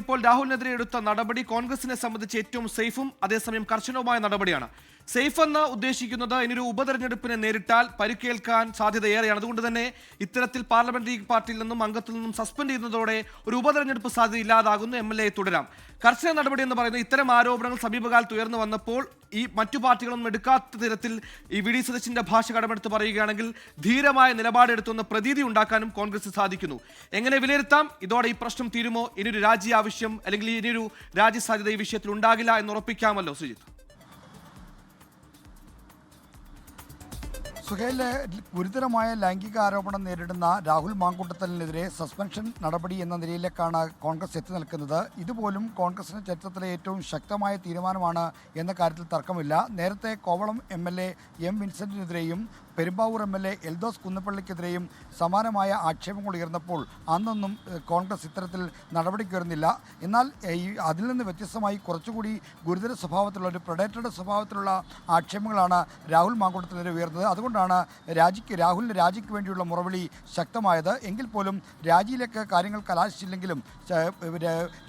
ഇപ്പോൾ രാഹുലിനെതിരെ എടുത്ത നടപടി കോൺഗ്രസിനെ സംബന്ധിച്ച് ഏറ്റവും സേഫും അതേസമയം കർശനവുമായ നടപടിയാണ്. സേഫ് എന്ന് ഉദ്ദേശിക്കുന്നത് ഇനിയൊരു ഉപതെരഞ്ഞെടുപ്പിനെ നേരിട്ടാൽ പരിക്കേൽക്കാൻ സാധ്യതയേറെയാണ്. അതുകൊണ്ട് തന്നെ ഇത്തരത്തിൽ പാർലമെന്ററി പാർട്ടിയിൽ നിന്നും അംഗത്തിൽ നിന്നും സസ്പെൻഡ് ചെയ്യുന്നതോടെ ഒരു ഉപതെരഞ്ഞെടുപ്പ് സാധ്യത ഇല്ലാതാകുന്നു. എം എൽ എ തുടരാം. കർശന നടപടി എന്ന് പറയുന്നത് ഇത്തരം ആരോപണങ്ങൾ സമീപകാലത്ത് ഉയർന്നു വന്നപ്പോൾ ഈ മറ്റു പാർട്ടികളൊന്നും എടുക്കാത്ത തരത്തിൽ ഈ വി ഡി സതീശിന്റെ ഭാഷ കടമെടുത്ത് പറയുകയാണെങ്കിൽ ധീരമായ നിലപാടെടുത്തുന്ന പ്രതീതി ഉണ്ടാക്കാനും കോൺഗ്രസ് സാധിക്കുന്നു. എങ്ങനെ വിലയിരുത്താം? ഇതോടെ ഈ പ്രശ്നം തീരുമോ? ഇനിയൊരു രാജി ആവശ്യം അല്ലെങ്കിൽ ഇനിയൊരു രാജ്യ സാധ്യത ഈ വിഷയത്തിൽ ഉണ്ടാകില്ല എന്ന് ഉറപ്പിക്കാമല്ലോ സുജിത്ത് സുഹേലിലെ ഗുരുതരമായ ലൈംഗിക ആരോപണം നേരിടുന്ന രാഹുൽ മാങ്കൂട്ടത്തലിനെതിരെ സസ്പെൻഷൻ നടപടി എന്ന നിലയിലേക്കാണ് കോൺഗ്രസ് എത്തി നിൽക്കുന്നത്. ഇതുപോലും കോൺഗ്രസിന്റെ ചരിത്രത്തിലെ ഏറ്റവും ശക്തമായ തീരുമാനമാണ് എന്ന കാര്യത്തിൽ തർക്കമില്ല. നേരത്തെ Kovalam M L A M വിൻസെന്റിനെതിരെയും Perumbavoor M L A Eldhose കുന്നപ്പള്ളിക്കെതിരെയും സമാനമായ ആക്ഷേപങ്ങൾ ഉയർന്നപ്പോൾ അന്നൊന്നും കോൺഗ്രസ് ഇത്തരത്തിൽ നടപടിക്ക് വരുന്നില്ല. എന്നാൽ അതിൽ നിന്ന് വ്യത്യസ്തമായി കുറച്ചുകൂടി ഗുരുതര സ്വഭാവത്തിലുള്ള ഒരു പ്രൊഡേറ്ററുടെ സ്വഭാവത്തിലുള്ള ആക്ഷേപങ്ങളാണ് രാഹുൽ മാങ്കോട്ടത്തിനെതിരെ ഉയർന്നത്. അതുകൊണ്ടാണ് രാജിക്ക് രാഹുലിന് രാജിക്ക് വേണ്ടിയുള്ള മുറവിളി ശക്തമായത്. എങ്കിൽ പോലും രാജിയിലേക്ക് കാര്യങ്ങൾ കലാശിച്ചില്ലെങ്കിലും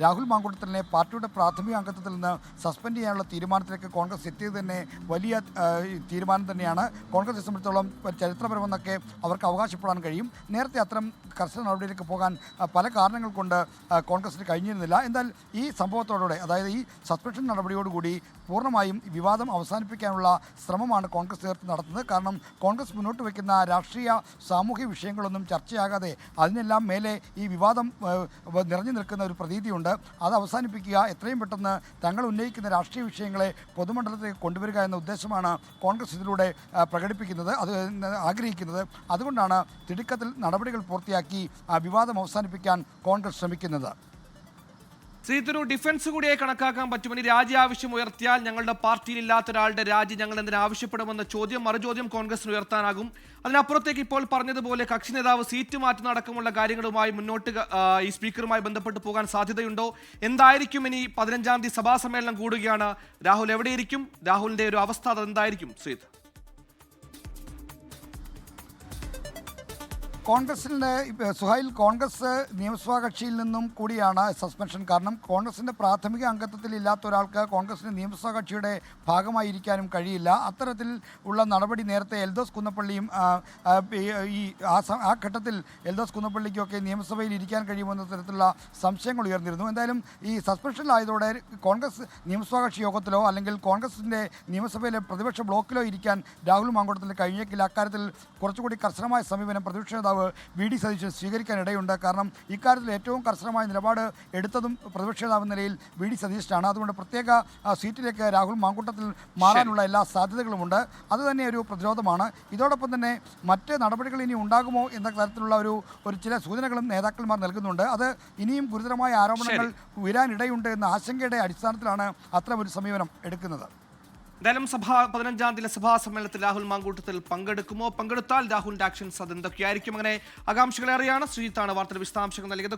രാഹുൽ മാങ്കൂട്ടത്തിനെ പാർട്ടിയുടെ പ്രാഥമിക അംഗത്വത്തിൽ നിന്ന് സസ്പെൻഡ് ചെയ്യാനുള്ള തീരുമാനത്തിലേക്ക് കോൺഗ്രസ് എത്തിയത് തന്നെ വലിയ തീരുമാനം തന്നെയാണ്. കോൺഗ്രസിനെ സംബന്ധിച്ചിടത്തോളം ചരിത്രപരമെന്നൊക്കെ അവർക്ക് അവകാശപ്പെടാൻ കഴിയും. നേരത്തെ അത്തരം കർശന നടപടിയിലേക്ക് പോകാൻ പല കാരണങ്ങൾ കൊണ്ട് കോൺഗ്രസിന് കഴിഞ്ഞിരുന്നില്ല. എന്നാൽ ഈ സംഭവത്തോടെ അതായത് ഈ സസ്പെൻഷൻ നടപടിയോടുകൂടി പൂർണമായും വിവാദം അവസാനിപ്പിക്കാനുള്ള ശ്രമമാണ് കോൺഗ്രസ് നേതൃത്വം നടത്തുന്നത്. കാരണം കോൺഗ്രസ് മുന്നോട്ട് വയ്ക്കുന്ന രാഷ്ട്രീയ സാമൂഹ്യ വിഷയങ്ങളൊന്നും ചർച്ചയാകാതെ അതിനെല്ലാം മേലെ ഈ വിവാദം നിറഞ്ഞു നിൽക്കുന്ന ഒരു പ്രതീതിയുണ്ട്. അത് അവസാനിപ്പിക്കുക എത്രയും പെട്ടെന്ന് തങ്ങൾ ഉന്നയിക്കുന്ന രാഷ്ട്രീയ വിഷയങ്ങളെ പൊതുമണ്ഡലത്തിലേക്ക് കൊണ്ടുവരിക എന്ന ഉദ്ദേശമാണ് കോൺഗ്രസ് ഇതിലൂടെ പ്രകടിപ്പിക്കുന്നത്. അത് ആഗ്രഹിക്കുന്നത്. അതുകൊണ്ടാണ് തിടുക്കത്തിൽ നടപടികൾ പൂർത്തിയാക്കി ആ വിവാദം അവസാനിപ്പിക്കാൻ കോൺഗ്രസ് ശ്രമിക്കുന്നത്. ശ്രീധരു ഡിഫൻസ് കൂടിയേ കണക്കാക്കാൻ പറ്റുമെന്ന് രാജി ആവശ്യം ഉയർത്തിയാൽ ഞങ്ങളുടെ പാർട്ടിയിൽ ഇല്ലാത്ത ഒരാളുടെ രാജി ഞങ്ങൾ എന്തിനു ആവശ്യപ്പെടുമെന്ന ചോദ്യം മറുചോദ്യം കോൺഗ്രസിന് ഉയർത്താനാകും. അതിനപ്പുറത്തേക്ക് ഇപ്പോൾ പറഞ്ഞതുപോലെ കക്ഷി നേതാവ് സീറ്റ് മാറ്റുന്ന അടക്കമുള്ള കാര്യങ്ങളുമായി മുന്നോട്ട് ഈ സ്പീക്കറുമായി ബന്ധപ്പെട്ട് പോകാൻ സാധ്യതയുണ്ടോ? എന്തായിരിക്കും ഇനി പതിനഞ്ചാം തീയതി സഭാ സമ്മേളനം കൂടുകയാണ്? രാഹുൽ എവിടെയിരിക്കും? രാഹുലിന്റെ ഒരു അവസ്ഥ അത് എന്തായിരിക്കും കോൺഗ്രസിന്റെ സുഹൈൽ കോൺഗ്രസ് നിയമസഭാ കക്ഷിയിൽ നിന്നും കൂടിയാണ് സസ്പെൻഷൻ. കാരണം കോൺഗ്രസിന്റെ പ്രാഥമിക അംഗത്വത്തിൽ ഇല്ലാത്ത ഒരാൾക്ക് കോൺഗ്രസിന്റെ നിയമസഭാ കക്ഷിയുടെ ഭാഗമായിരിക്കാനും കഴിയില്ല. അത്തരത്തിൽ ഉള്ള നടപടി നേരത്തെ എൽദോസ് കുന്നപ്പള്ളിയും ഈ ആ ആ ഘട്ടത്തിൽ എൽദോസ് കുന്നപ്പള്ളിക്കൊക്കെ നിയമസഭയിൽ ഇരിക്കാൻ കഴിയുമെന്ന തരത്തിലുള്ള സംശയങ്ങൾ ഉയർന്നിരുന്നു. എന്തായാലും ഈ സസ്പെൻഷനിലായതോടെ കോൺഗ്രസ് നിയമസഭാ കക്ഷി യോഗത്തിലോ അല്ലെങ്കിൽ കോൺഗ്രസിന്റെ നിയമസഭയിലെ പ്രതിപക്ഷ ബ്ലോക്കിലോ ഇരിക്കാൻ രാഹുൽ മാങ്കോട്ടത്തിന് കഴിഞ്ഞേക്കില്ല അക്കാര്യത്തിൽ കുറച്ചുകൂടി കർശനമായ സമീപനം പ്രതിപക്ഷ നേതാവ് വി ഡി സതീശൻ സ്വീകരിക്കാനിടയുണ്ട്. കാരണം ഇക്കാര്യത്തിൽ ഏറ്റവും കർശനമായ നിലപാട് എടുത്തതും പ്രതിപക്ഷ നേതാവ് നിലയിൽ വി ഡി സതീശനാണ്. അതുകൊണ്ട് പ്രത്യേക സീറ്റിലേക്ക് രാഹുൽ മാങ്കൂട്ടത്തിൽ മാറാനുള്ള എല്ലാ സാധ്യതകളുമുണ്ട്. അത് തന്നെ ഒരു പ്രതിരോധമാണ്. ഇതോടൊപ്പം തന്നെ മറ്റ് നടപടികൾ ഇനി ഉണ്ടാകുമോ എന്ന തരത്തിലുള്ള ഒരു ഒരു ചില സൂചനകളും നേതാക്കന്മാർ നൽകുന്നുണ്ട്. അത് ഇനിയും ഗുരുതരമായ ആരോപണങ്ങൾ ഉയരാനിടയുണ്ട് എന്ന ആശങ്കയുടെ അടിസ്ഥാനത്തിലാണ് അത്തരം ഒരു സമീപനം എടുക്കുന്നത്. എന്തായാലും സഭ പതിനഞ്ചാം തീയതി സഭാ സമ്മേളനത്തിൽ രാഹുൽ മാങ്കൂട്ടത്തിൽ പങ്കെടുക്കുമോ? പങ്കെടുത്താൽ രാഹുലിന്റെ ആക്ഷൻസ് അത് എന്തൊക്കെയായിരിക്കും അങ്ങനെ ആകാംക്ഷകളേറെയാണ് ശ്രീജിത്താണ് വാർത്തയുടെ വിശദാംശങ്ങൾ നൽകിയത്.